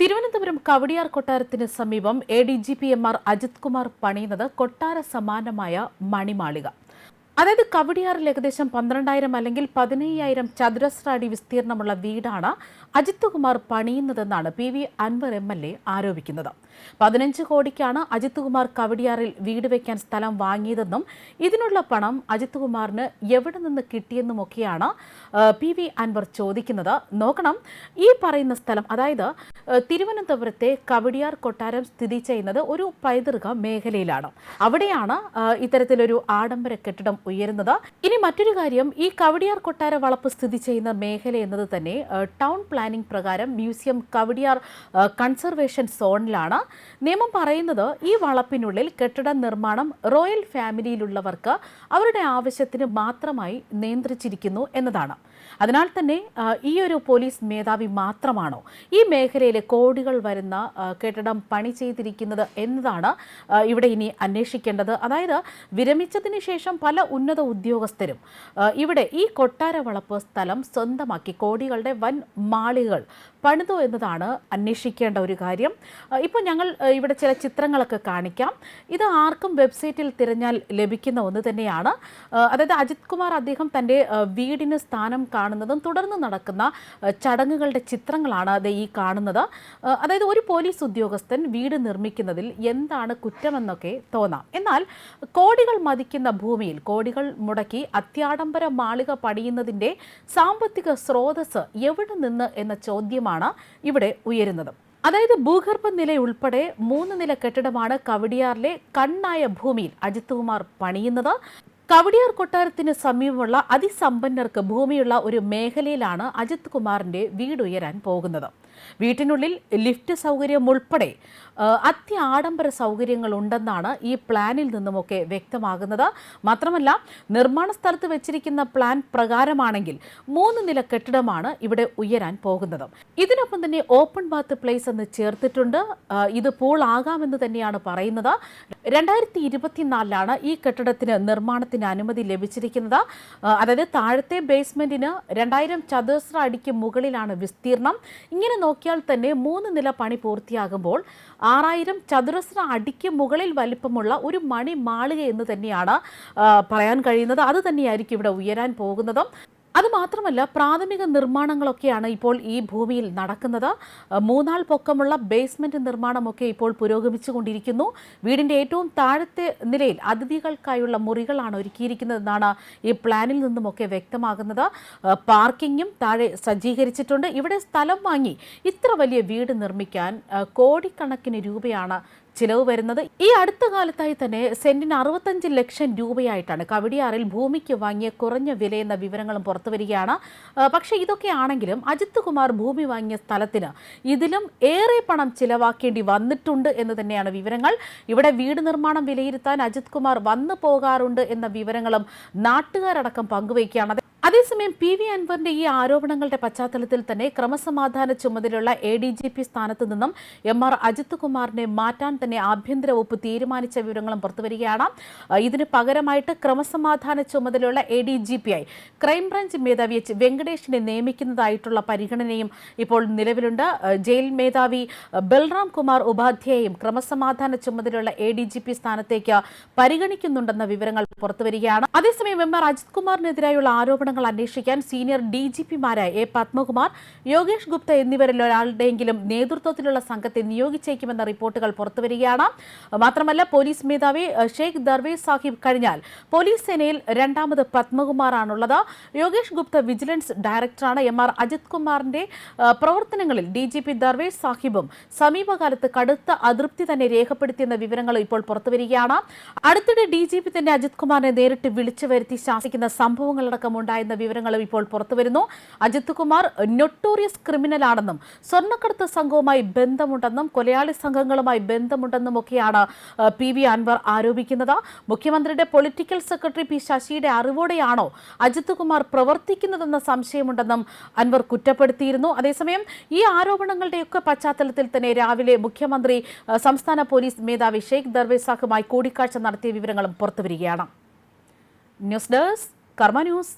തിരുവനന്തപുരം കവടിയാർ കൊട്ടാരത്തിന് സമീപം A D G P M R Ajith Kumar പണിയുന്നത് കൊട്ടാര സമാനമായ മണിമാളിക. അതായത് കവടിയാറിൽ ഏകദേശം പന്ത്രണ്ടായിരം അല്ലെങ്കിൽ പതിനയ്യായിരം ചതുരശ്ര അടി വിസ്തീർണമുള്ള വീടാണ് Ajith Kumar പണിയുന്നതെന്നാണ് P V Anvar M L A ആരോപിക്കുന്നത്. പതിനഞ്ച് കോടിക്കാണ് അജിത് കുമാർ കവടിയാറിൽ വീട് വയ്ക്കാൻ സ്ഥലം വാങ്ങിയതെന്നും ഇതിനുള്ള പണം അജിത് കുമാറിന് എവിടെ നിന്ന് കിട്ടിയെന്നുമൊക്കെയാണ് പി വി അൻവർ ചോദിക്കുന്നത്. നോക്കണം ഈ പറയുന്ന സ്ഥലം അതായത് തിരുവനന്തപുരത്തെ കവടിയാർ കൊട്ടാരം സ്ഥിതി ചെയ്യുന്നത് ഒരു പൈതൃക മേഖലയിലാണ്. അവിടെയാണ് ഇത്തരത്തിലൊരു ആഡംബര കെട്ടിടം ഉയരുന്നത്. ഇനി മറ്റൊരു കാര്യം ഈ കവടിയാർ കൊട്ടാര വളപ്പ് സ്ഥിതി ചെയ്യുന്ന മേഖല എന്നത് തന്നെ ടൗൺ പ്ലാനിംഗ് പ്രകാരം മ്യൂസിയം കവടിയാർ കൺസർവേഷൻ സോണിലാണ്. നിയമം പറയുന്നത് ഈ വളപ്പിനുള്ളിൽ കെട്ടിട നിർമ്മാണം റോയൽ ഫാമിലിയിലുള്ളവർക്ക് അവരുടെ ആവശ്യത്തിന് മാത്രമായി നിയന്ത്രിച്ചിരിക്കുന്നു എന്നതാണ്. അതിനാൽ തന്നെ ഈ ഒരു പോലീസ് മേധാവി മാത്രമാണോ ഈ മേഖലയിലെ കോടികൾ വരുന്ന കെട്ടിടം പണി ചെയ്തിരിക്കുന്നത് എന്നതാണ് ഇവിടെ ഇനി അന്വേഷിക്കേണ്ടത്. അതായത് വിരമിച്ചതിന് ശേഷം പല ഉന്നത ഉദ്യോഗസ്ഥരും ഇവിടെ ഈ കൊട്ടാര വളപ്പ് സ്ഥലം സ്വന്തമാക്കി കോടികളുടെ വൻ മാളികൾ പണിതു എന്നതാണ് അന്വേഷിക്കേണ്ട ഒരു കാര്യം. ഇപ്പോൾ ഞങ്ങൾ ഇവിടെ ചില ചിത്രങ്ങളൊക്കെ കാണിക്കാം. ഇത് ആർക്കും വെബ്സൈറ്റിൽ തിരഞ്ഞാൽ ലഭിക്കുന്ന ഒന്ന് തന്നെയാണ്. അതായത് അജിത് കുമാർ അദ്ദേഹം തന്റെ വീടിന് സ്ഥാനം കാണുന്നതും തുടർന്ന് നടക്കുന്ന ചടങ്ങുകളുടെ ചിത്രങ്ങളാണ് അത് ഈ കാണുന്നത്. അതായത് ഒരു പോലീസ് ഉദ്യോഗസ്ഥൻ വീട് നിർമ്മിക്കുന്നതിൽ എന്താണ് കുറ്റമെന്നൊക്കെ തോന്നാം. എന്നാൽ കോടികൾ മതിക്കുന്ന ഭൂമിയിൽ കോടികൾ മുടക്കി അത്യാഡംബര മാളിക പണിയുന്നതിന്റെ സാമ്പത്തിക സ്രോതസ് എവിടെ നിന്ന് എന്ന ചോദ്യമാണ് ഇവിടെ ഉയരുന്നത്. അതായത് ഭൂഗർഭ നില ഉൾപ്പെടെ മൂന്ന് നില കെട്ടിടമാണ് കവടിയാറിലെ കണ്ണായ ഭൂമിയിൽ അജിത് കുമാർ പണിയുന്നത്. കവടിയാർ കൊട്ടാരത്തിന് സമീപമുള്ള അതിസമ്പന്നർക്ക് ഭൂമിയുള്ള ഒരു മേഖലയിലാണ് അജിത് കുമാറിന്റെ വീടുയരാൻ പോകുന്നത്. വീട്ടിനുള്ളിൽ ലിഫ്റ്റ് സൗകര്യം ഉൾപ്പെടെ അത്യ അത്യാഡംബര സൗകര്യങ്ങൾ ഉണ്ടെന്നാണ് ഈ പ്ലാനിൽ നിന്നുമൊക്കെ വ്യക്തമാകുന്നത്. മാത്രമല്ല നിർമ്മാണ സ്ഥലത്ത് വെച്ചിരിക്കുന്ന പ്ലാൻ പ്രകാരമാണെങ്കിൽ മൂന്ന് നില കെട്ടിടമാണ് ഇവിടെ ഉയരാൻ പോകുന്നത്. ഇതിനൊപ്പം തന്നെ ഓപ്പൺ ബാത്ത് പ്ലേസ് എന്ന് ചേർത്തിട്ടുണ്ട്. ഇത് പൂൾ ആകാമെന്ന് തന്നെയാണ് പറയുന്നത്. രണ്ടായിരത്തി ഇരുപത്തിനാലിലാണ് ഈ കെട്ടിടത്തിന് നിർമ്മാണത്തിന് അനുമതി ലഭിച്ചിരിക്കുന്നത്. അതായത് താഴത്തെ ബേസ്മെന്റിന് രണ്ടായിരം ചതുരശ്ര അടിക്ക് മുകളിലാണ് വിസ്തീർണം. ഇങ്ങനെ നോക്കിയാൽ തന്നെ മൂന്ന് നില പണി പൂർത്തിയാകുമ്പോൾ ആറായിരം ചതുരശ്ര അടിക്ക് മുകളിൽ വലിപ്പമുള്ള ഒരു മണി മാളിക എന്ന് തന്നെയാണ് പറയാൻ കഴിയുന്നത്. അത് തന്നെയായിരിക്കും ഇവിടെ ഉയരാൻ പോകുന്നതും. അത് മാത്രമല്ല പ്രാഥമിക നിർമ്മാണങ്ങളൊക്കെയാണ് ഇപ്പോൾ ഈ ഭൂമിയിൽ നടക്കുന്നത്. മൂന്നാൾ പൊക്കമുള്ള ബേസ്മെന്റ് നിർമ്മാണമൊക്കെ ഇപ്പോൾ പുരോഗമിച്ചുകൊണ്ടിരിക്കുന്നു. വീടിന്റെ ഏറ്റവും താഴത്തെ നിലയിൽ അതിഥികൾക്കായുള്ള മുറികളാണ് ഒരുക്കിയിരിക്കുന്നതെന്നാണ് ഈ പ്ലാനിൽ നിന്നുമൊക്കെ വ്യക്തമാകുന്നത്. പാർക്കിങ്ങും താഴെ സജ്ജീകരിച്ചിട്ടുണ്ട്. ഇവിടെ സ്ഥലം വാങ്ങി ഇത്ര വലിയ വീട് നിർമ്മിക്കാൻ കോടിക്കണക്കിന് രൂപയാണ് ചിലവ് വരുന്നത് ഈ അടുത്ത കാലത്തായി തന്നെ സെന്റിന് അറുപത്തഞ്ച് ലക്ഷം രൂപയായിട്ടാണ് കവടിയാറിൽ ഭൂമിക്ക് വാങ്ങിയ കുറഞ്ഞ വിലയെന്ന വിവരങ്ങളും പുറത്തു വരികയാണ്. പക്ഷേ ഇതൊക്കെ ആണെങ്കിലും അജിത് കുമാർ ഭൂമി വാങ്ങിയ സ്ഥലത്തിന് ഇതിലും ഏറെ പണം ചിലവാക്കേണ്ടി വന്നിട്ടുണ്ട് എന്ന് തന്നെയാണ് വിവരങ്ങൾ. ഇവിടെ വീട് നിർമ്മാണം വിലയിരുത്താൻ അജിത് കുമാർ വന്നു പോകാറുണ്ട് എന്ന വിവരങ്ങളും നാട്ടുകാരടക്കം പങ്കുവയ്ക്കുകയാണ്. അതേസമയം പി വി അൻവറിന്റെ ഈ ആരോപണങ്ങളുടെ പശ്ചാത്തലത്തിൽ തന്നെ ക്രമസമാധാന ചുമതലയുള്ള എ ഡി ജി പി സ്ഥാനത്ത് നിന്നും എം ആർ അജിത് കുമാറിനെ മാറ്റാൻ തന്നെ ആഭ്യന്തര വകുപ്പ് തീരുമാനിച്ച വിവരങ്ങളും പുറത്തുവരികയാണ് ഇതിന് പകരമായിട്ട് ക്രമസമാധാന ചുമതലയുള്ള എ ഡി ജി പി ആയി ക്രൈംബ്രാഞ്ച് മേധാവി എച്ച് വെങ്കടേഷിനെ നിയമിക്കുന്നതായിട്ടുള്ള പരിഗണനയും ഇപ്പോൾ നിലവിലുണ്ട്. ജയിൽ മേധാവി ബൽറാം കുമാർ ഉപാധ്യായയും ക്രമസമാധാന ചുമതലയുള്ള എ ഡി ജി പി സ്ഥാനത്തേക്ക് പരിഗണിക്കുന്നുണ്ടെന്ന വിവരങ്ങൾ പുറത്തുവരികയാണ് അതേസമയം എം ആർ അജിത് കുമാറിനെതിരായുള്ള ആരോപണങ്ങൾ അന്വേഷിക്കാൻ സീനിയർ ഡി ജി പിമാരായ എ പത്മകുമാർ യോഗേഷ് ഗുപ്ത എന്നിവരിൽ ഒരാളുടെയെങ്കിലും നേതൃത്വത്തിലുള്ള സംഘത്തെ നിയോഗിച്ചേക്കുമെന്ന റിപ്പോർട്ടുകൾ പുറത്തുവരികയാണ്. മാത്രമല്ല പോലീസ് മേധാവി ഷെയ്ഖ് ദർവേസ് സാഹിബ് കഴിഞ്ഞാൽ പോലീസ് സേനയിൽ രണ്ടാമത് പത്മകുമാറാണുള്ളത്. യോഗേഷ് ഗുപ്ത വിജിലൻസ് ഡയറക്ടറാണ്. എം ആർ അജിത് കുമാറിന്റെ പ്രവർത്തനങ്ങളിൽ ഡി ജി പി ദർവേഷ് സാഹിബും സമീപകാലത്ത് കടുത്ത അതൃപ്തി തന്നെ രേഖപ്പെടുത്തിയെന്ന വിവരങ്ങൾ ഇപ്പോൾ പുറത്തുവരികയാണ്. അടുത്തിടെ ഡി ജി പി തന്നെ അജിത് കുമാറിനെ നേരിട്ട് വിളിച്ചു വരുത്തി ശാസിക്കുന്ന സംഭവങ്ങളടക്കം ഉണ്ടായെന്ന വിവരങ്ങളും ഇപ്പോൾ പുറത്തുവരുന്നു അജിത് കുമാർ നൊട്ടോറിയസ് ക്രിമിനലാണെന്നും സ്വർണക്കടത്ത് സംഘവുമായി ബന്ധമുണ്ടെന്നും കൊലയാളി സംഘങ്ങളുമായി ബന്ധമുണ്ടെന്നും ഒക്കെയാണ് പി വി അൻവർ ആരോപിക്കുന്നത്. മുഖ്യമന്ത്രിയുടെ പൊളിറ്റിക്കൽ സെക്രട്ടറി പി ശശിയുടെ അറിവോടെയാണോ അജിത് കുമാർ പ്രവർത്തിക്കുന്നതെന്ന സംശയമുണ്ടെന്നും അൻവർ കുറ്റപ്പെടുത്തിയിരുന്നു. അതേസമയം ഈ ആരോപണങ്ങളുടെയൊക്കെ പശ്ചാത്തലത്തിൽ തന്നെ രാവിലെ മുഖ്യമന്ത്രി സംസ്ഥാന പോലീസ് മേധാവി ഷെയ്ഖ് ദർവേസാഖുമായി കൂടിക്കാഴ്ച നടത്തിയ വിവരങ്ങളും പുറത്തുവരികയാണ് ന്യൂസ് ഡെസ്ക് കർമ്മ ന്യൂസ്.